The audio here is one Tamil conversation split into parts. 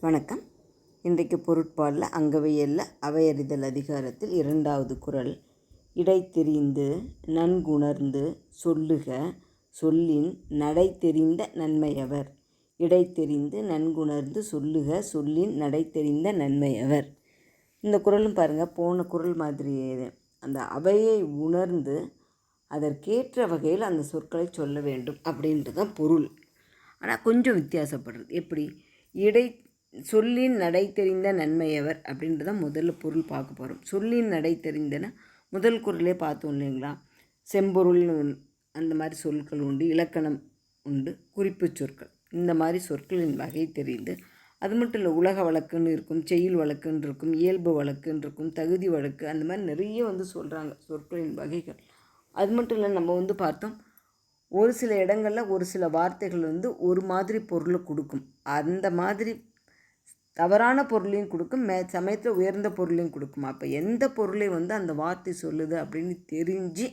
வணக்கம். இன்றைக்கு பொருட்பாலில் அங்கவையல்ல அவையறிதல் அதிகாரத்தில் இரண்டாவது குறள் இடை தெரிந்து நன்குணர்ந்து சொல்லுக சொல்லின் நடை தெரிந்த நன்மையவர். இடை தெரிந்து நன்குணர்ந்து சொல்லுக சொல்லின் நடை தெரிந்த நன்மையவர். இந்த குறளும் பாருங்கள் போன குறள் மாதிரியே அந்த அவையை உணர்ந்து அதற்கேற்ற வகையில் அந்த சொற்களை சொல்ல வேண்டும் அப்படின்றது தான் பொருள். ஆனால் கொஞ்சம் வித்தியாசப்படுறது. எப்படி? இடை சொல்லின் நடை தெரிந்த நன்மையவர் அப்படின்றத முதல்ல பொருள் பார்க்க போகிறோம் சொல்லின் நடை தெரிந்தன முதல் குரலே பார்த்தோம் இல்லைங்களா? செம்பொருள்னு அந்த மாதிரி சொற்கள் உண்டு இலக்கணம் உண்டு குறிப்பு சொற்கள். இந்த மாதிரி சொற்களின் வகை தெரிந்து அது மட்டும் இல்லை உலக வழக்குன்னு இருக்கும் செயல் வழக்குன்னு இருக்கும் இயல்பு வழக்குன்னு இருக்கும் தகுதி வழக்கு அந்த மாதிரி நிறைய வந்து சொல்கிறாங்க சொற்களின் வகைகள். அது மட்டும் இல்லை நம்ம வந்து பார்த்தோம் ஒரு சில இடங்களில் ஒரு சில வார்த்தைகள் வந்து ஒரு மாதிரி பொருளை கொடுக்கும். அந்த மாதிரி தவறான பொருளையும் கொடுக்கும் மே சமயத்தில் உயர்ந்த பொருளையும் கொடுக்கும். அப்போ எந்த பொருளை வந்து அந்த வார்த்தை சொல்லுது அப்படின்னு தெரிஞ்சு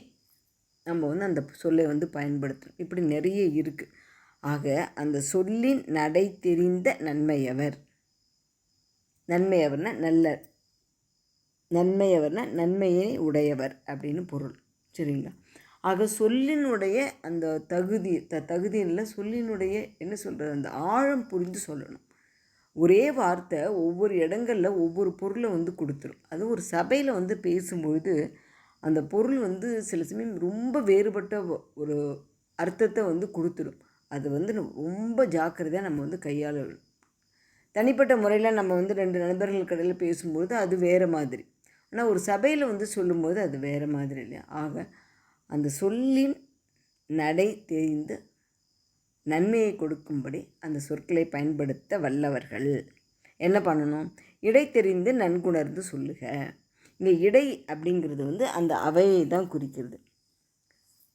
நம்ம வந்து அந்த சொல்லை வந்து பயன்படுத்தணும். இப்படி நிறைய இருக்குது ஆக அந்த சொல்லின் நடை தெரிந்த நன்மையவர். நன்மையவர்னா நல்ல நன்மையவர்னா நன்மையை உடையவர் அப்படின்னு பொருள். சரிங்களா? ஆக சொல்லினுடைய அந்த தகுதி த தகுதியில் சொல்லினுடைய என்ன சொல்கிறது அந்த ஆழம் புரிந்து சொல்லணும். ஒரே வார்த்தை ஒவ்வொரு இடங்களில் ஒவ்வொரு பொருளை வந்து கொடுத்துரும். அது ஒரு சபையில் வந்து பேசும்பொழுது அந்த பொருள் வந்து சில சமயம் ரொம்ப வேறுபட்ட ஒரு அர்த்தத்தை வந்து கொடுத்துடும் அது வந்து ரொம்ப ஜாக்கிரதையாக நம்ம வந்து கையாள தனிப்பட்ட முறையில் நம்ம வந்து ரெண்டு நண்பர்கள் கடையில் பேசும்போது அது வேறு மாதிரி. ஆனால் ஒரு சபையில் வந்து சொல்லும்போது அது வேறு மாதிரி இல்லையா? ஆக அந்த சொல்லின் நடை தெரிந்து நன்மையை கொடுக்கும்படி அந்த சொற்களை பயன்படுத்த வல்லவர்கள். என்ன பண்ணணும்? இடை தெரிந்து நன்குணர்ந்து சொல்லுக. இங்கே இடை அப்படிங்கிறது வந்து அந்த அவையை தான் குறிக்கிறது.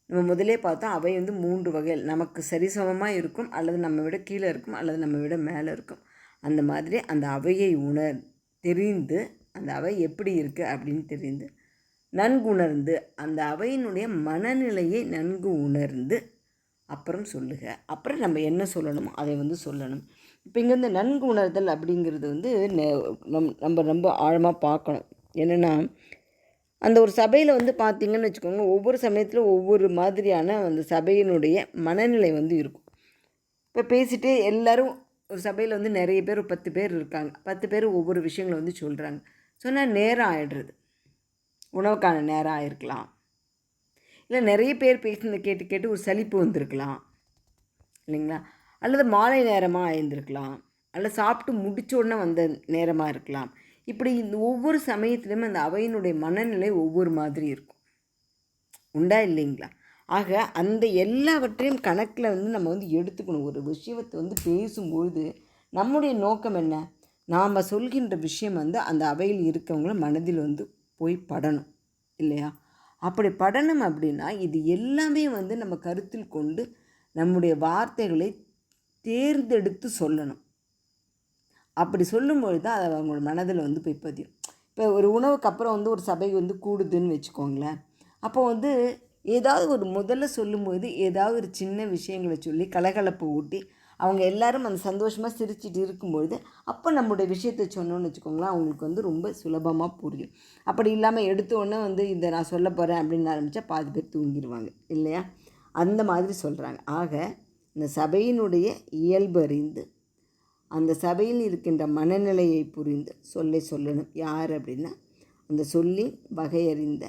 நம்ம முதலே பார்த்தோம் அவை வந்து மூன்று வகையில் நமக்கு சரிசமமாக இருக்கும் அல்லது நம்ம விட கீழே இருக்கும் அல்லது நம்ம விட மேலே இருக்கும். அந்த மாதிரி அந்த அவையை உணர் தெரிந்து அந்த அவை எப்படி இருக்குது அப்படின்னு தெரிந்து நன்குணர்ந்து அந்த அவையினுடைய மனநிலையை நன்கு உணர்ந்து அப்புறம் சொல்லுக. அப்புறம் நம்ம என்ன சொல்லணுமோ? அதை வந்து சொல்லணும். இப்போ இங்கே வந்து நன்கு உணர்தல் அப்படிங்கிறது வந்து நம் நம்ம ரொம்ப ஆழமாக பார்க்கணும். என்னென்னா அந்த ஒரு சபையில் வந்து பார்த்திங்கன்னு வச்சுக்கோங்க ஒவ்வொரு சமயத்தில் ஒவ்வொரு மாதிரியான அந்த சபையினுடைய மனநிலை வந்து இருக்கும். இப்போ பேசிட்டு எல்லோரும் ஒரு சபையில் வந்து நிறைய பேர் பத்து பேர் இருக்காங்க. பத்து பேர் ஒவ்வொரு விஷயங்களை வந்து சொல்கிறாங்க சொன்னால் நேரம் ஆகிடுறது உணவுக்கான நேரம் ஆகிருக்கலாம் இல்லை நிறைய பேர் பேசுனதை கேட்டு கேட்டு ஒரு சலிப்பு வந்திருக்கலாம். இல்லைங்களா? அல்லது மாலை நேரமாக ஆயிருந்திருக்கலாம் அல்லது சாப்பிட்டு முடிச்ச உடனே வந்த நேரமாக இருக்கலாம். இப்படி இந்த ஒவ்வொரு சமயத்துலேயும் அந்த அவையினுடைய மனநிலை ஒவ்வொரு மாதிரி இருக்கும். உண்டா இல்லைங்களா? ஆக அந்த எல்லாவற்றையும் கணக்கில் வந்து நம்ம வந்து எடுத்துக்கணும். ஒரு விஷயத்தை வந்து பேசும்பொழுது நம்முடைய நோக்கம் என்ன? நாம் சொல்கின்ற விஷயம் வந்து அந்த அவையில் இருக்கவங்கள மனதில் வந்து போய் படணும். இல்லையா? அப்படி படணும் அப்படின்னா இது எல்லாமே வந்து நம்ம கருத்தில் கொண்டு நம்முடைய வார்த்தைகளை தேர்ந்தெடுத்து சொல்லணும். அப்படி சொல்லும்பொழுது தான் அதை அவங்களோட மனதில் வந்து போய் பதியும். இப்போ ஒரு உணவுக்கு அப்புறம் வந்து ஒரு சபை வந்து கூடுதுன்னு வச்சுக்கோங்களேன். அப்போ வந்து ஏதாவது ஒரு முதல்ல சொல்லும்போது ஏதாவது ஒரு சின்ன விஷயங்களை சொல்லி கலகலப்பு ஊட்டி அவங்க எல்லாரும் அந்த சந்தோஷமாக சிரிச்சிட்டு இருக்கும்பொழுது அப்போ நம்முடைய விஷயத்தை சொன்னோன்னு வச்சுக்கோங்களேன் அவங்களுக்கு வந்து ரொம்ப சுலபமாக புரியும். அப்படி இல்லாமல் எடுத்தோடனே வந்து இதை நான் சொல்ல போகிறேன் அப்படின்னு ஆரம்பித்தா பாதி பேர் தூங்கிடுவாங்க இல்லையா? அந்த மாதிரி சொல்கிறாங்க ஆக இந்த சபையினுடைய இயல்பு அறிந்து அந்த சபையில் இருக்கின்ற மனநிலையை புரிந்து சொல்லை சொல்லணும். யார் அப்படின்னா அந்த சொல்லி வகையறிந்த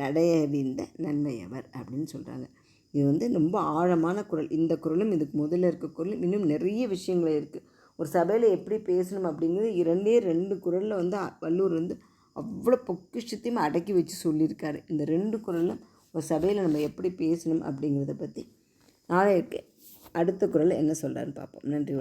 நடையறிந்த நன்மையவர் அப்படின்னு சொல்கிறாங்க இது வந்து ரொம்ப ஆழமான குரல். இந்த குரலும் இதுக்கு முதல்ல இருக்க குரலும் இன்னும் நிறைய விஷயங்கள் இருக்குது ஒரு சபையில் எப்படி பேசணும் அப்படிங்கிறது இரண்டே ரெண்டு குரலில் வந்து வள்ளூர் வந்து அவ்வளோ பொக்கிஷத்தையும் அடக்கி வச்சு சொல்லியிருக்காரு. இந்த ரெண்டு குரலும் ஒரு சபையில் நம்ம எப்படி பேசணும் அப்படிங்கிறத பற்றி நாளைக்கு அடுத்த குரல் என்ன சொல்கிறாருன்னு பார்ப்போம். நன்றி